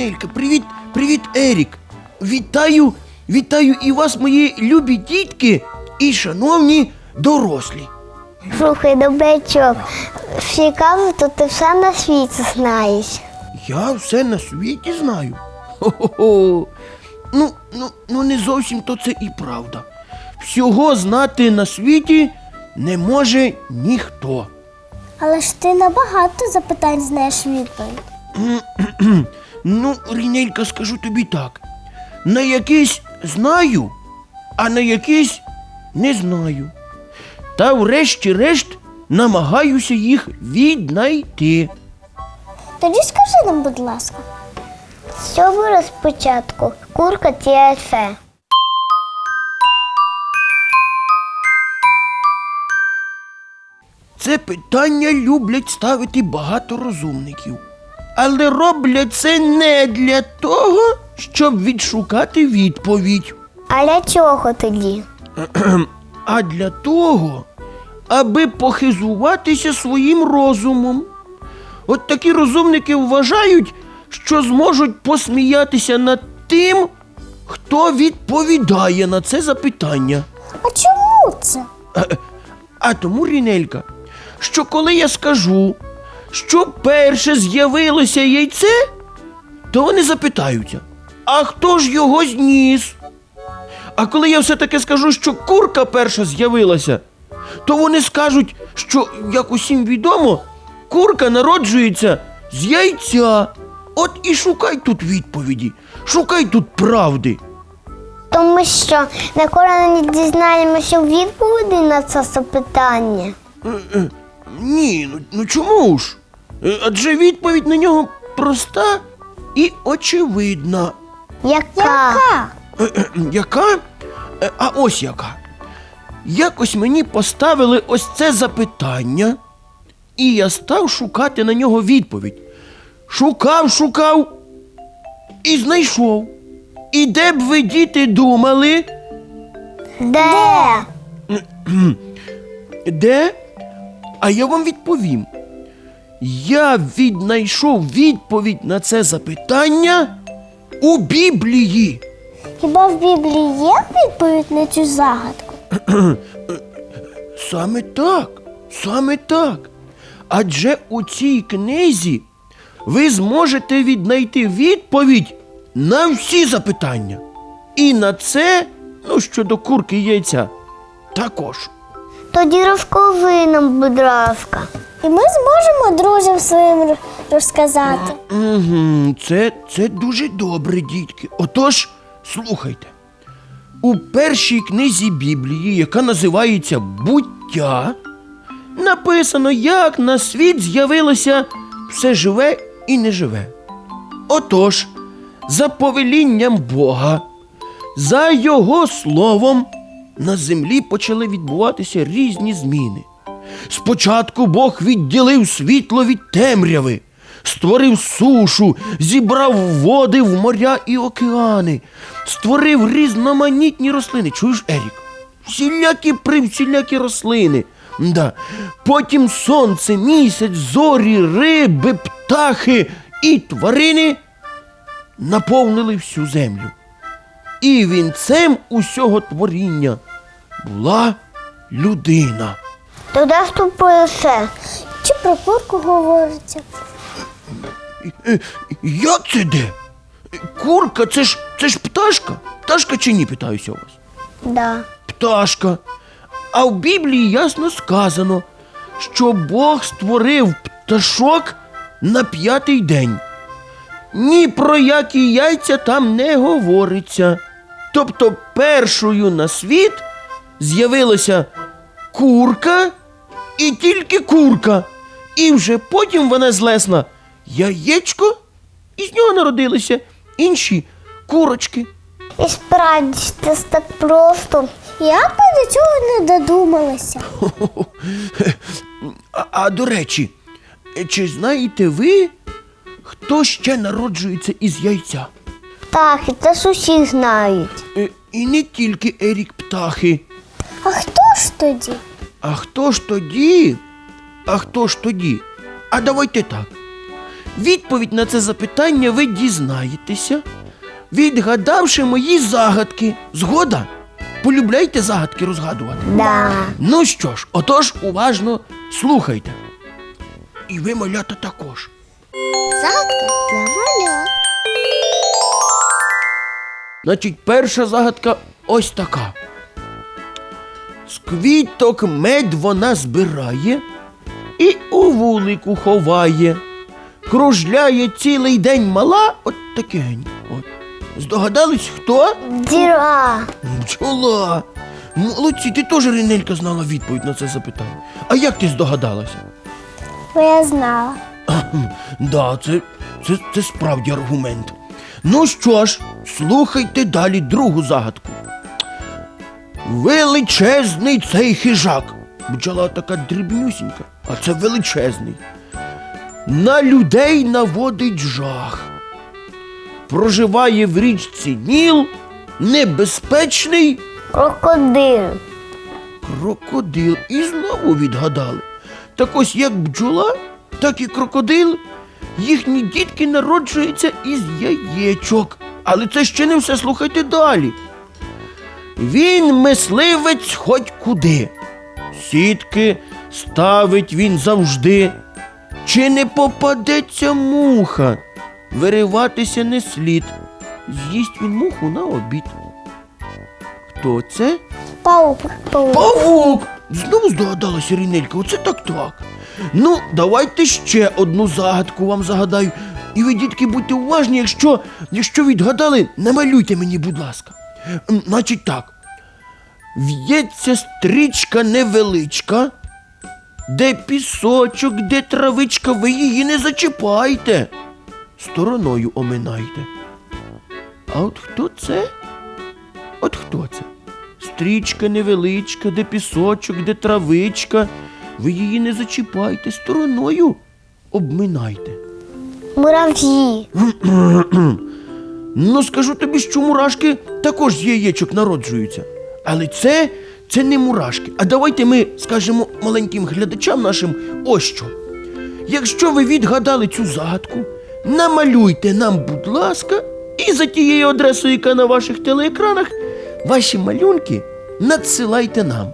О, привіт! Привіт, Ерік! Вітаю, вітаю і вас, мої любі дітки і шановні дорослі. Слухай, добрячок, цікаво, то ти все на світі знаєш. Я все на світі знаю. Хо-хо-хо. Ну, ну, ну не зовсім то це і правда. Всього знати на світі не може ніхто. Але ж ти на багато запитань знаєш відповідь. Ну, Рінелька, скажу тобі так. На якийсь знаю, а на якийсь не знаю. Та врешті-решт намагаюся їх віднайти. Тоді скажи нам, будь ласка. Що буде спочатку? Курка чи яйце? Це питання люблять ставити багато розумників. Але роблять це не для того, щоб відшукати відповідь, А для чого тоді? а для того, аби похизуватися своїм розумом. От такі розумники вважають, що зможуть посміятися над тим, хто відповідає на це запитання. А чому це? А тому, Рінелька, що коли я скажу, що перше з'явилося яйце, то вони запитаються, а хто ж його зніс? А коли я все-таки скажу, що курка перша з'явилася, то вони скажуть, що, як усім відомо, курка народжується з яйця. От і шукай тут відповіді, шукай тут правди. Тому що ніколи не дізнаємося відповіді на це запитання. Ні, ну, ну чому ж? Е, Адже відповідь на нього проста і очевидна. Яка? Яка? Е, Яка? Е, А ось яка. Якось мені поставили ось це запитання, і я став шукати на нього відповідь. Шукав, шукав і знайшов. І де б ви, діти, думали? Де? Де? А я вам відповім. Я віднайшов відповідь на це запитання у Біблії. Хіба в Біблії є відповідь на цю загадку? Саме так, саме так. Адже у цій книзі ви зможете віднайти відповідь на всі запитання. І на це, ну щодо курки і яйця, також. Тоді розкажи нам, будь ласка. І ми зможемо друзям своїм розказати. Угу, це, це дуже добре, дітки. Отож, слухайте. У першій книзі Біблії, яка називається Буття, написано, як на світ з'явилося все живе і неживе. Отож, за повелінням Бога, за Його словом, на землі почали відбуватися різні зміни. Спочатку Бог відділив світло від темряви, створив сушу, зібрав води в моря і океани, створив різноманітні рослини. Чуєш, Ерік? Всілякі привсілякі рослини. Да. Потім сонце, місяць, зорі, риби, птахи і тварини наповнили всю землю. І вінцем усього творіння була людина. Туди вступує все. Чи про курку говориться? Е, Як це де? Курка, це ж це ж пташка? Пташка чи ні, питаюся у вас? Да. Пташка. А в Біблії ясно сказано, що Бог створив пташок на п'ятий день. Ні про які яйця там не говориться. Тобто першою на світ з'явилася курка і тільки курка. І вже потім вона злесла яєчко і з нього народилися інші курочки. І справді це так просто. Я б до цього не додумалася. А, а до речі, чи знаєте ви, хто ще народжується із яйця? Так, і це ж усі знають. Е, І не тільки Ерік птахи. А хто ж тоді? А хто ж тоді? А хто ж тоді? А давайте так. Відповідь на це запитання ви дізнаєтеся, відгадавши мої загадки. Згода? Полюбляйте загадки розгадувати. Да. Ну що ж, отож уважно слухайте. І ви, малята, також. Загадка для малят. Значить, перша загадка ось така. З квіток мед вона збирає і у вулику ховає. Кружляє цілий день мала, от такень. От. Здогадались, хто? Діра. Бджола. Молодці, ти теж Ринелька знала відповідь на це запитання. А як ти здогадалася? Бо я знала. Да, це, це, це справді аргумент. Ну що ж, слухайте далі другу загадку. Величезний цей хижак. Бджола така дрібнюсінька, а це величезний. На людей наводить жах. Проживає в річці Ніл, небезпечний Крокодил. крокодил. І знову відгадали. Так ось як бджола, так і крокодил. Їхні дітки народжуються із яєчок. Але це ще не все, слухайте далі. Він мисливець хоч куди. Сітки ставить він завжди. Чи не попадеться муха? Вириватися не слід. З'їсть він муху на обід. Хто це? Паук. Паук. Павук! Знову здогадалася Рінелька, оце так так. Ну, давайте ще одну загадку вам загадаю. І ви, дітки, будьте уважні, якщо, якщо відгадали, намалюйте мені, будь ласка. Значить так. В'ється стрічка невеличка, де пісочок, де травичка, ви її не зачіпайте. Стороною оминайте. А от хто це? От хто це? Стрічка невеличка, де пісочок, де травичка. Ви її не зачіпайте стороною, обминайте. Мурав'ї. Ну, скажу тобі, що мурашки також з яєчок народжуються. Але це, це не мурашки. А давайте ми скажемо маленьким глядачам нашим ось що. Якщо ви відгадали цю загадку, намалюйте нам, будь ласка, і за тією адресою, яка на ваших телеекранах, ваші малюнки надсилайте нам.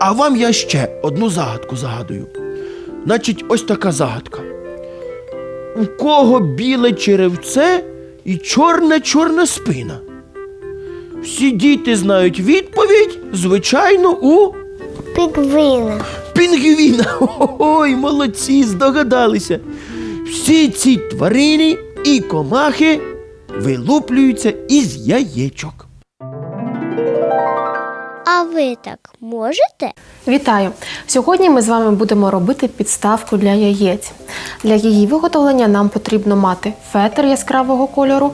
А вам я ще одну загадку загадую. Значить, ось така загадка. У кого біле черевце і чорна чорна спина? Всі діти знають відповідь, звичайно, у Пінгвіна. пінгвіна. Ой, молодці, здогадалися. Всі ці тварини і комахи вилуплюються із яєчок. А ви так можете? Вітаю! Сьогодні ми з вами будемо робити підставку для яєць. Для її виготовлення нам потрібно мати фетр яскравого кольору,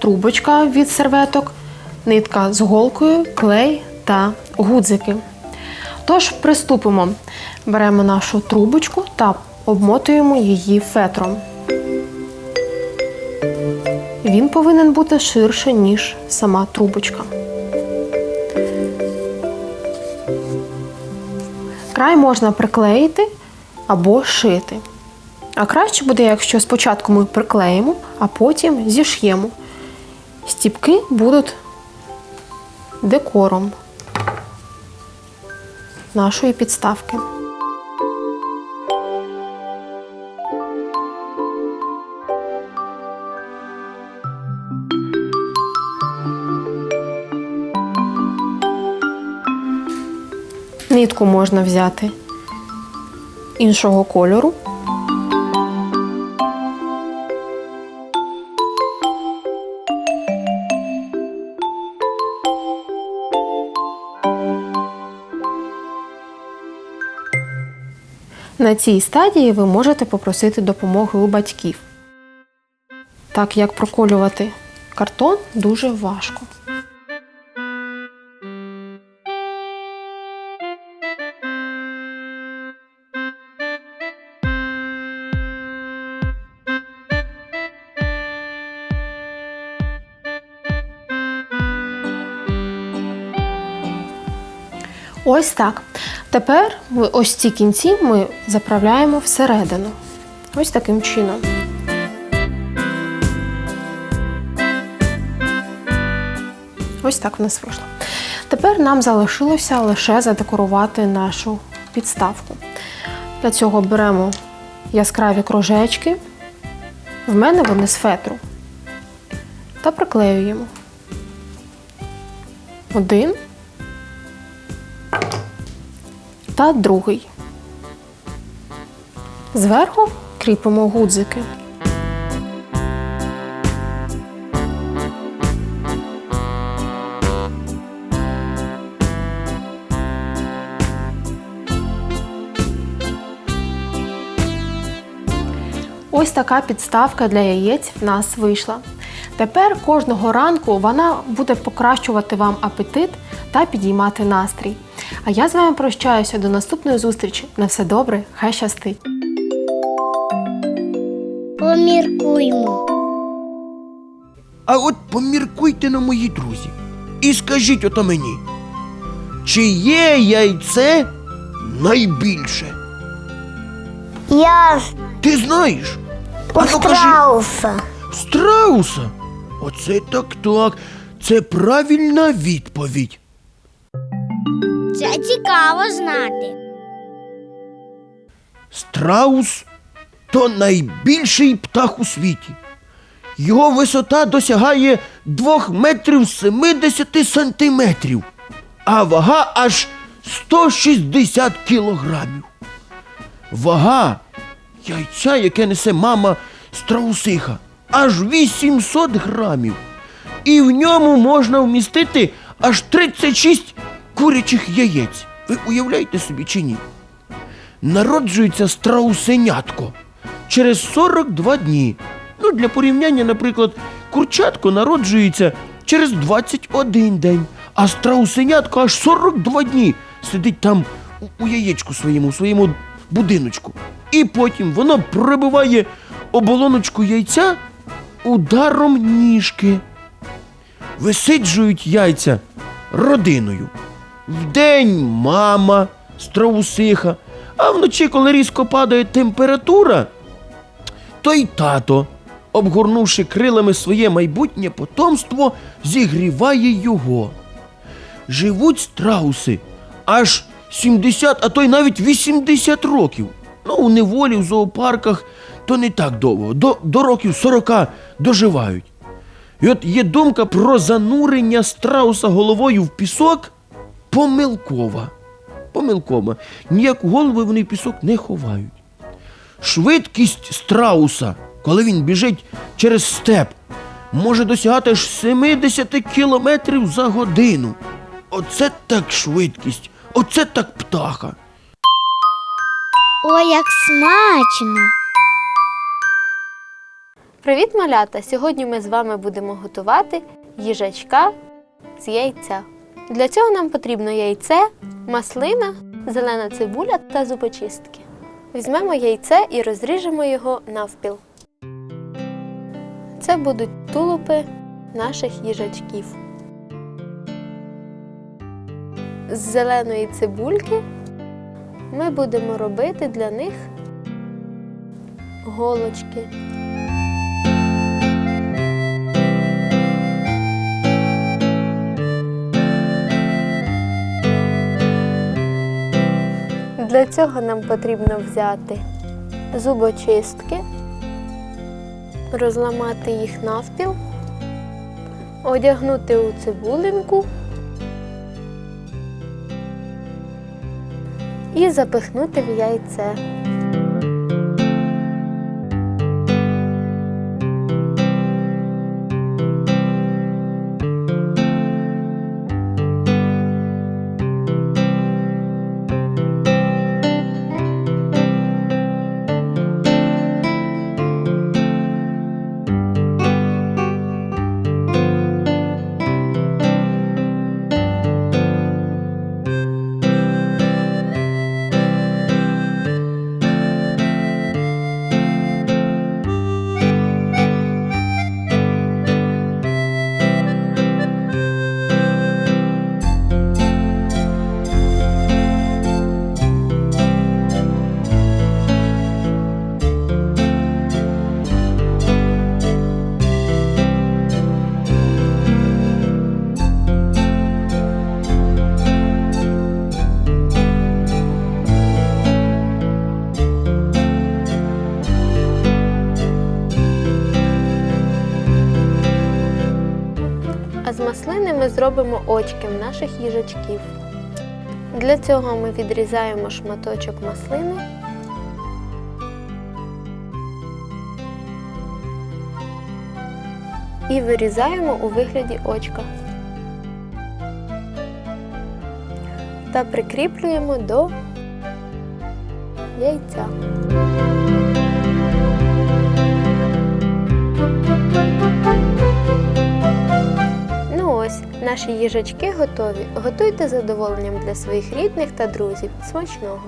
трубочка від серветок, нитка з голкою, клей та гудзики. Тож приступимо. Беремо нашу трубочку та обмотуємо її фетром. Він повинен бути ширше, ніж сама трубочка. Край можна приклеїти або шити. А краще буде, якщо спочатку ми приклеїмо, а потім зіш'ємо. Стіпки будуть декором нашої підставки. Нитку можна взяти іншого кольору. На цій стадії ви можете попросити допомоги у батьків. так як проколювати картон дуже важко. Ось так. Тепер ось ці кінці ми заправляємо всередину. Ось таким чином. Ось так в нас вийшло. Тепер нам залишилося лише задекорувати нашу підставку. Для цього беремо яскраві кружечки. В мене вони з фетру. Та приклеюємо. Один та другий. Зверху кріпимо гудзики. Ось така підставка для яєць в нас вийшла. Тепер кожного ранку вона буде покращувати вам апетит та підіймати настрій. А я з вами прощаюся до наступної зустрічі. На все добре, хай щастить! Поміркуймо. А от поміркуйте на мої друзі. І скажіть ото мені, чи є яйце найбільше? Я Ти знаєш? у А ну кажи, страуса. страуса. Оце так так. Це правильна відповідь. Це цікаво знати. Страус то найбільший птах у світі. Його висота досягає 2 метрів 70 сантиметрів, а вага аж 160 кілограмів. Вага яйця, яке несе мама страусиха, аж 800 грамів. І в ньому можна вмістити аж 36 курячих яєць. Ви уявляєте собі чи ні? народжується страусенятко через 42 дні. Ну, для порівняння, наприклад, курчатко народжується через 21 день, а страусенятко аж 42 дні сидить там у, у яєчку своєму, у своєму будиночку. І потім воно пробиває оболоночку яйця ударом ніжки. Висиджують яйця родиною. Вдень мама, страусиха, а вночі, коли різко падає температура, то й тато, обгорнувши крилами своє майбутнє потомство, зігріває його. Живуть страуси аж 70, а то й навіть 80 років. Ну, у неволі в зоопарках то не так довго, до, до років 40 доживають. І от є думка про занурення страуса головою в пісок помилкова. Помилкова. Ніяку голову вони в пісок не ховають. Швидкість страуса, коли він біжить через степ, може досягати аж 70 кілометрів за годину. Оце так швидкість, оце так птаха. Ой, як смачно. Привіт, малята! Сьогодні ми з вами будемо готувати їжачка з яйця. Для цього нам потрібно яйце, маслина, зелена цибуля та зубочистки. Візьмемо яйце і розріжемо його навпіл. Це будуть тулупи наших їжачків. З зеленої цибульки ми будемо робити для них голочки. Для цього нам потрібно взяти зубочистки, розламати їх навпіл, одягнути у цибулинку і запихнути в яйце. Зробимо очки в наших їжачків. Для цього ми відрізаємо шматочок маслини. І вирізаємо у вигляді очка. Та прикріплюємо до яйця. Наші їжачки готові. Готуйте задоволенням для своїх рідних та друзів. Смачного!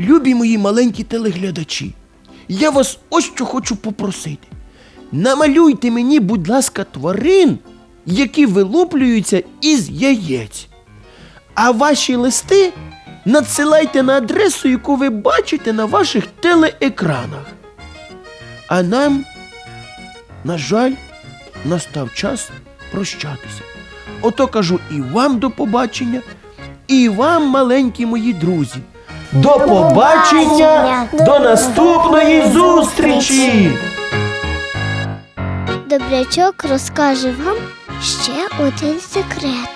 Любі мої маленькі телеглядачі, я вас ось що хочу попросити. Намалюйте мені, будь ласка, тварин, які вилуплюються із яєць. А ваші листи надсилайте на адресу, яку ви бачите на ваших телеекранах. А нам, на жаль, настав час прощатися. Ото кажу і вам до побачення, і вам, маленькі мої друзі. До побачення, до наступної зустрічі! Добрячок розкаже вам ще один секрет.